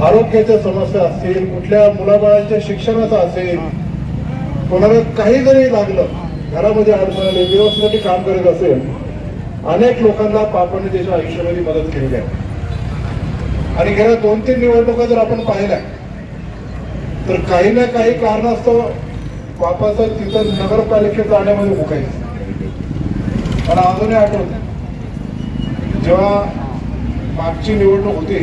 आरोग्याच्या समस्या असतील कुठल्या मुलाबाळांच्या शिक्षणाचा असेल कोणाला काही जरी लागलं घरामध्ये अडचण आली व्यवस्थेसाठी काम करत असेल अनेक लोकांना पापाने त्याच्या आयुष्यामध्ये मदत केलेली आहे. आणि गेल्या दोन तीन निवडणुका जर आपण पाहिल्या तर काही ना काही कारणास्तव बापाचं तिथं नगरपालिकेत जाण्यामध्ये मुकायचं मला अजूनही आठवत जेव्हा मागची निवडणूक होती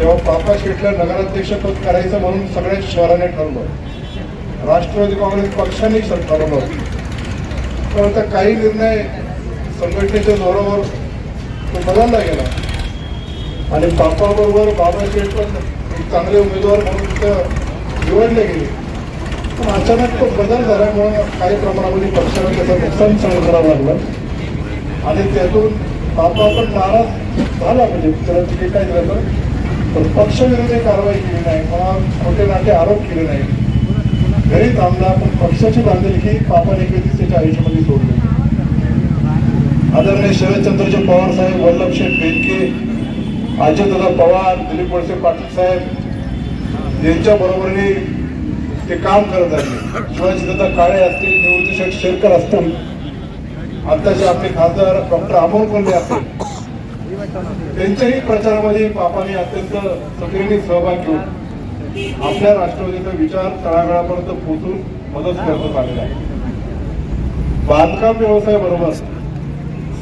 तेव्हा बापा शेटला नगराध्यक्षपद करायचं म्हणून सगळ्या शहराने ठरवलं. राष्ट्रवादी काँग्रेस पक्षाने ठरवलं होतं. पण आता काही निर्णय संघटनेच्या जोरावर तो बदलला गेला. आणि बापाबरोबर बाबा शेठ पण एक चांगले उमेदवार म्हणून तिथं निवडले गेले. पण अचानक तो बदल झाल्यामुळं काही प्रमाणामध्ये पक्षाला त्याचं नुकसान सहन करावं लागलं. आणि त्यातून बापा पण नाराज झाला म्हणजे त्याला तिकीट काय दिलं तर पण पक्षविरोधी कारवाई केली नाही किंवा खोटे नाटे आरोप केले नाही घरी थांबला पण पक्षाची बांधिलकी बापाने कधीच त्याच्या आयुष्यामध्ये सोडली. आदरणीय शरदचंद्रजी पवार साहेब वल्लभशेठ बेनके दादा पवार दिलीप वळसे पाटील साहेब यांच्या बरोबरीने ते काम करत आहे शिवाजीदादा काळे असतील निवृत्ती शेठ शेरकर असतील आताचे आपले खासदार डॉक्टर अमोल कोल्हे असतील त्यांच्याही प्रचारामध्ये बापाने अत्यंत सक्रियने सहभाग घेऊन आपल्या राष्ट्रवादीचा विचार तळागाळापर्यंत पोहोचून मदत करण्यात आलेला आहे. बांधकाम व्यवसाय बरोबर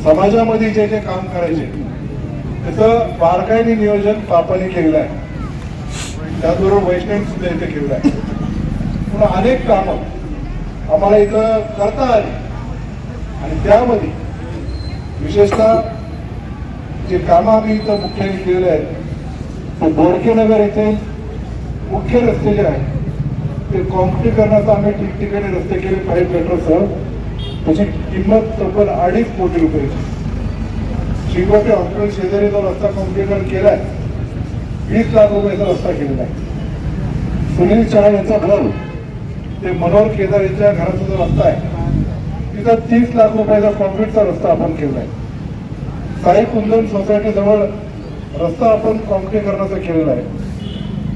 समाजामध्ये जे जे काम करायचे त्याचं बारकाईने नियोजन पापाने केलेलं आहे. त्याचबरोबर वैष्णव सुद्धा इथे केलेलं आहे. पण अनेक कामं आम्हाला इथं करता आली. आणि त्यामध्ये विशेषतः जे कामं आम्ही इथं मुख्याने केलेले आहेत ते बोडके नगर येथे मुख्य रस्ते जे आहेत ते कॉन्क्रिटीकरणाचा आम्ही ठिकठिकाणी रस्ते केले फाईव्ह मीटरसह त्याची किंमत तब्बल अडीच कोटी रुपयाची शिंगोटे हॉस्पिटल शेजारी जो रस्ता केला आहे वीस लाख रुपयाचा रस्ता केलेला आहे. सुनील चव्हाण यांचा घर ते मनोहर केदार यांच्या घराचा जो रस्ता आहे तिथं तीस लाख रुपयाचा कॉन्क्रीटचा रस्ता आपण केला आहे साई कुंदन सोसायटी जवळ रस्ता आपण कॉन्क्रीकरणाचा केलेला आहे.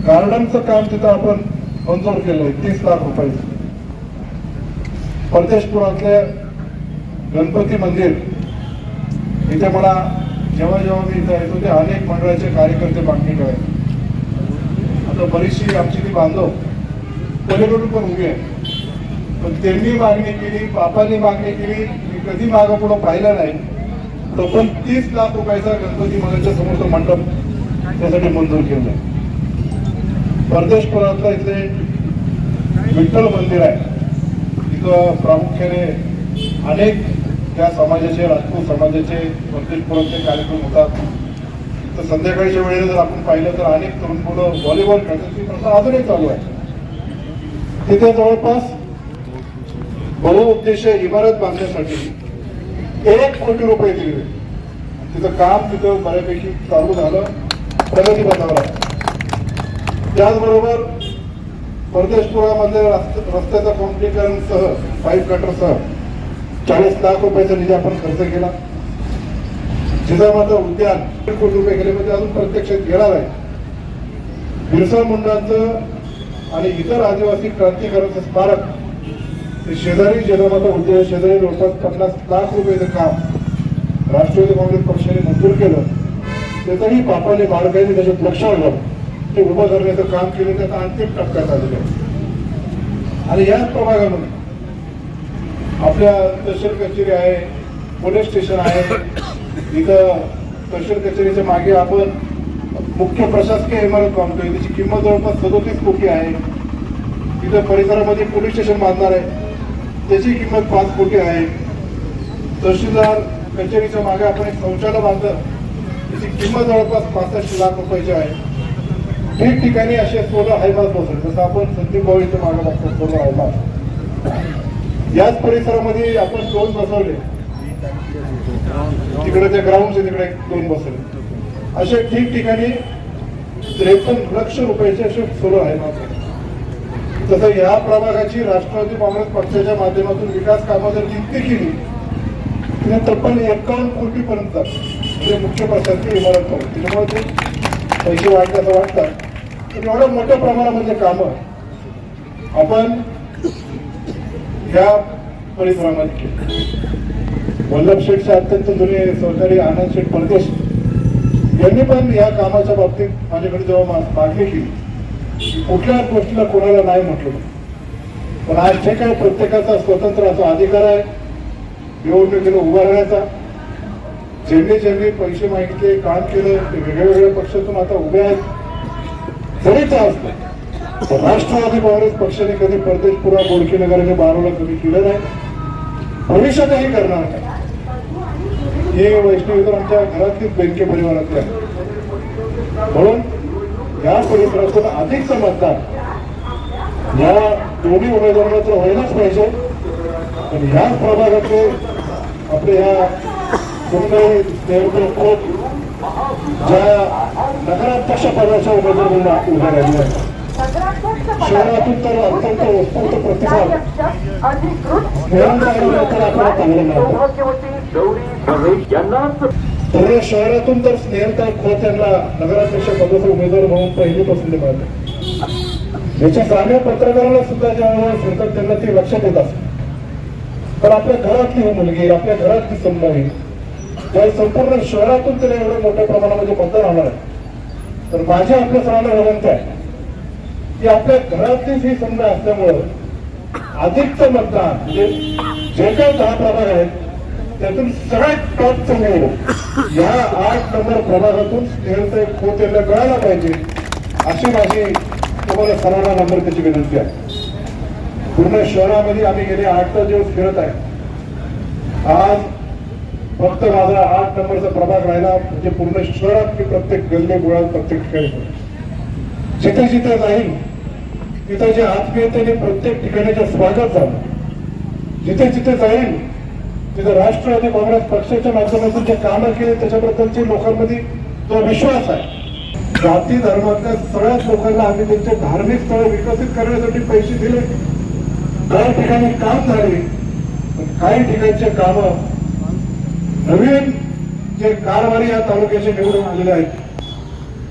गार्डनचं काम तिथं आपण मंजूर केलंय तीस लाख रुपयाचं परदेशपुरातले गणपती मंदिर इथे मला जेव्हा जेव्हा मी इथं येतो ते अनेक मंडळाचे कार्यकर्ते मागणी करायचे आता बरीचशी आमची ती बांधव पलीकडून पण उभी आहे पण त्यांनी मागणी केली बापांनी मागणी केली मी कधी मागं पुढं पाहिलं नाही. तर पण तीस लाख रुपयाचा गणपती मंदिराच्या समोरचं मंडप त्यासाठी मंजूर केलं आहे. परदेशपुरातलं इथले विठ्ठल मंदिर आहे. तिथं प्रामुख्याने अनेक त्या समाजाचे राजपूत समाजाचे परदेशपुरातले कार्यक्रम होतात. तर संध्याकाळच्या वेळेला जर आपण पाहिलं तर अनेक तरुण मुलं व्हॉलीबॉल खेळतात. ती प्रथा अजूनही चालू आहे. तिथे जवळपास बहुउद्देशीय इमारत बांधण्यासाठी एक कोटी रुपये दिले. तिथं काम तिथं बऱ्यापैकी चालू झालं. प्रगती पथावर त्याचबरोबर परदेशपुरामध्ये रस्त- रस्त्याचं कॉन्क्रिटीकरणसह पाईप कटरसह चाळीस लाख रुपयाचा निधी आपण खर्च केला. जिजामाता उद्यान दीड कोटी रुपये गेले म्हणजे अजून प्रत्यक्षात घेणार आहे. बिरसा मुंडाचं आणि इतर आदिवासी क्रांतिकारकचं स्मारक ते शेजारी जिजामाता होते शेजारी जवळपास पन्नास लाख रुपयाचं काम. राष्ट्रवादी काँग्रेस पक्षाने मंजूर केलं. त्याचंही बापाने बाळगाईने त्याच्यात लक्ष आलं. ते उभं करण्याचं काम केलं त्याचा अंतिम टप्प्यात आलेलं आहे. आणि याच प्रभागामध्ये आपल्या तहसील कचेरी आहे पोलीस स्टेशन आहे. इथं तहसील कचेरीच्या मागे आपण मुख्य प्रशासकीय इमारत बांधतोय. त्याची किंमत जवळपास सदोतीस कोटी आहे. तिथं परिसरामध्ये पोलीस स्टेशन बांधणार आहे. त्याची किंमत पाच कोटी आहे. तहसीलदार कचेरीच्या मागे आपण एक शौचालय बांधलं. त्याची किंमत जवळपास पासष्ट लाख रुपयाची आहे. ठिकठिकाणी असे सोलर हायमास बसवले जसं आपण संदीप भाऊ इथे मागे लागतो सोलर हायमास याच परिसरामध्ये आपण दोन बसवले. तिकडे त्या ग्राउंडचे तिकडे दोन बसवले. असे ठिकठिकाणी त्रेपन्न लक्ष रुपयाचे असे सोलर हायमास तसं या प्रभागाची राष्ट्रवादी काँग्रेस पक्षाच्या माध्यमातून विकास कामं जर जितकी केली तिने तब्बल एकावन्न कोटीपर्यंत म्हणजे मुख्य प्रशासकीय इमारत करू त्याच्यामुळे ते पैसे वाढल्याचं असं वाटतं. पण एवढं मोठ्या प्रमाणामध्ये म्हणजे कामं आपण ह्या परिसरामध्ये केली. वल्लभ शेठचे अत्यंत जुने सहकारी आनंद शेठ परदेश यांनी पण या कामाच्या बाबतीत माझ्याकडे जेव्हा मागणी केली कुठल्या गोष्टीला कोणाला नाही म्हटलं. पण आज जे काही प्रत्येकाचा स्वतंत्र असा अधिकार आहे निवडणुकीला उभा राहण्याचा ज्यांनी ज्यांनी पैसे मागितले काम केलं ते वेगळ्या वेगळ्या पक्षातून आता उभे आहेत. जरी ते नाही तर राष्ट्रवादी काँग्रेस पक्षाने कधी परदेश पुरा बोडकी नगराने बारोला कधी केलं नाही. भविष्यातही करणार नाही. हे वैष्णवी तर आमच्या घरातलीच बँके परिवारातले आहे म्हणून या परिसरातून अधिकचं मतदान या दोन्ही उमेदवारांना तर व्हायलाच पाहिजे. पण ह्याच प्रभागातले आपले ह्या सुंदर देवकर खोत ज्या नगराध्यक्ष पदाच्या उमेदवारांना उभ्या राहिल्या आहेत. शहरातून तर अत्यंत उत्स्फूर्त प्रतिसाद. निरंतर लवकर आपल्याला चांगलं मिळतं पूर्ण शहरातून तर स्नेहलता खोत यांना नगराध्यक्ष पदाचे उमेदवार म्हणून पहिली पसंती मिळाली. याच्या ग्रामीण पत्रकाराला सुद्धा ज्यावेळेला फिरतात त्यांना ते लक्षात येत असत. पण आपल्या घरातली ही मुलगी आपल्या घरातली संभावी या संपूर्ण शहरातून तिला एवढं मोठ्या प्रमाणामध्ये मतदान होणार आहे. तर माझी आपल्या सगळ्यांना विनंती आहे की आपल्या घरातलीच ही संधी असल्यामुळं अधिकचं मतदान म्हणजे जे काही दहा प्रभाग आहेत त्यातून सगळ्यात टॉपचं निवड या आठ नंबर प्रभागातून एक खोत यांना पाहिजे अशी माझी तुम्हाला सर्वांना नंबर त्याची विनंती आहे. पूर्ण शहरामध्ये आम्ही गेले आठ तास दिवस खेळत आहे. आज फक्त माझा आठ नंबरचा प्रभाग राहिला म्हणजे पूर्ण शहरात मी प्रत्येक गल्ले गोळ्यात प्रत्येक खेळ जिथे जिथे जाईल तिथं जे आत्मीयतेने प्रत्येक ठिकाणीचं स्वागत झालं. जिथे जिथे जाईल तिथं राष्ट्रवादी काँग्रेस पक्षाच्या माध्यमातून जे कामं केले त्याच्याबद्दलचे लोकांमध्ये जो विश्वास आहे जाती धर्मातल्या सगळ्याच लोकांना आम्ही त्यांचे धार्मिक स्थळ विकसित करण्यासाठी पैसे दिले. काही ठिकाणी काम झाले काही ठिकाणचे काम नवीन जे कारभारी या तालुक्याचे निवडून आलेले आहेत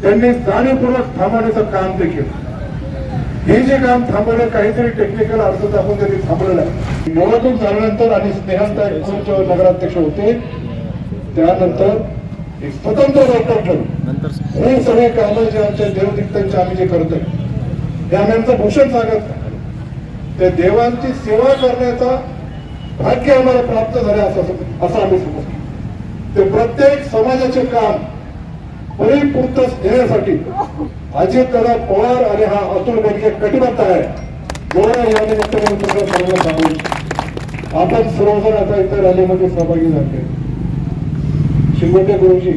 त्यांनी जाणीवपूर्वक थांबवण्याचं काम ते केलं हे जे काम थांबवलं काहीतरी टेक्निकल अर्थ दाखवून त्यांनी थांबवलेलं आहे निवडणूक झाल्यानंतर आणि स्नेहलता जेव्हा नगराध्यक्ष होते. त्यानंतर एक स्वतंत्र ठेवली हे सगळे कामं जे आमच्या देवदिक्तांचे आम्ही जे करतोय हे आम्ही आमचं भूषण सांगत. त्या देवांची सेवा करण्याचा भाग्य आम्हाला प्राप्त झाले असं असं आम्ही समजतो. ते प्रत्येक समाजाचे काम परिपूर्तच देण्यासाठी अजितदादा पवार आणि हा अतुल बेनके कटिबद्ध आहे. एवढं या निमित्ताने सर्वांना सांगू आपण सर्वजण आता इतर रॅलीमध्ये सहभागी झाले. शिंगोटे गुरुजी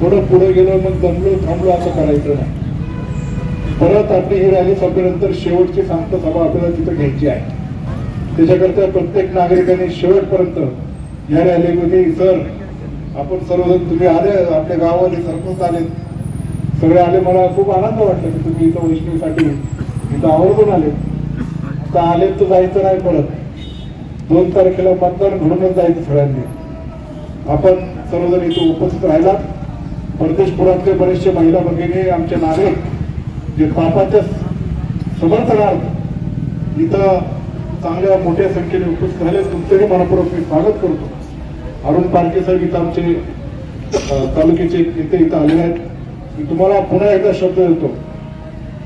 थोडं पुढे गेलो मग दमलो थांबलो असं करायचं नाही. परत आपली ही रॅली संपल्यानंतर शेवटची शांत सभा आपल्याला तिथं घ्यायची आहे. त्याच्याकरता प्रत्येक नागरिकांनी शेवटपर्यंत या रॅलीमध्ये सर आपण सर्वजण तुम्ही आले आपल्या गावामध्ये सरपंच आले. सगळे आले मला खूप आनंद वाटला की तुम्ही इथं वैष्णवीसाठी इथं आवर्जून आले. आता आले तर जायचं नाही परत दोन तारखेला मतदान घडूनच जायचं सगळ्यांनी. आपण सर्वजण इथे उपस्थित राहिला परदेशपुरातले बरेचसे महिला भगिनी आमचे नागरिक जे पापाच्या समर्थनार्थ इथं चांगल्या मोठ्या संख्येने उपस्थित झाले तुमचंही मनपूर्वक मी स्वागत करतो. अरुण पारखे साहेब इथं आमचे तालुक्याचे इथे इथं आलेले आहेत. मी तुम्हाला पुन्हा एकदा शब्द देतो.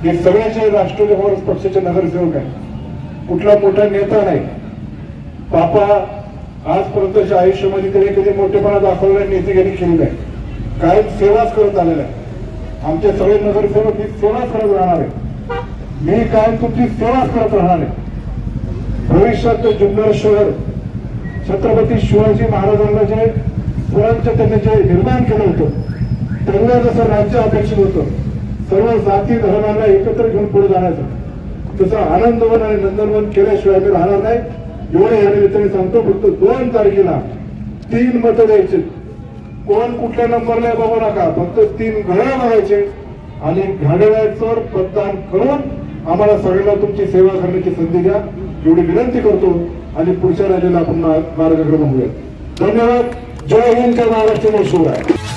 हे सगळ्याचे राष्ट्रवादी काँग्रेस पक्षाचे नगरसेवक आहेत. कुठला मोठा नेता नाही. पापा आजपर्यंतच्या आयुष्यामध्ये त्यांनी कधी मोठेपणा दाखवलेला नाही नेतेगिरी केली नाही कायम सेवाच करत आलेला आहे. आमचे सगळे नगरसेवक ही सेवाच करत राहणार आहे मी कायम तुमची सेवाच करत राहणार आहे. भविष्यात जुन्नर शहर छत्रपती शिवाजी महाराजांना जे स्वराज्य त्यांनी जे निर्माण केलं होतं त्यांना जसं राज्य अपेक्षित होतं सर्व जाती धर्मांना एकत्र घेऊन पुढे जाण्याचं त्याचा आनंदवन आणि नंदनवन केल्याशिवाय आम्ही राहणार नाही. एवढे या निमित्ताने सांगतो फक्त दोन तारखेला तीन मतं द्यायचे. कोण कुठल्या नंबरला आहे बघू नका फक्त तीन घड्या बघायचे आणि घड्याळाचं मतदान करून आम्हाला सगळ्यांना तुमची सेवा करण्याची संधी द्या. एवढी विनंती करतो. आणि पुढच्या रॅलीला आपण मार्गक्रमण होऊया धन्यवाद. जय हिंद. जय महाराष्ट्र. आहे.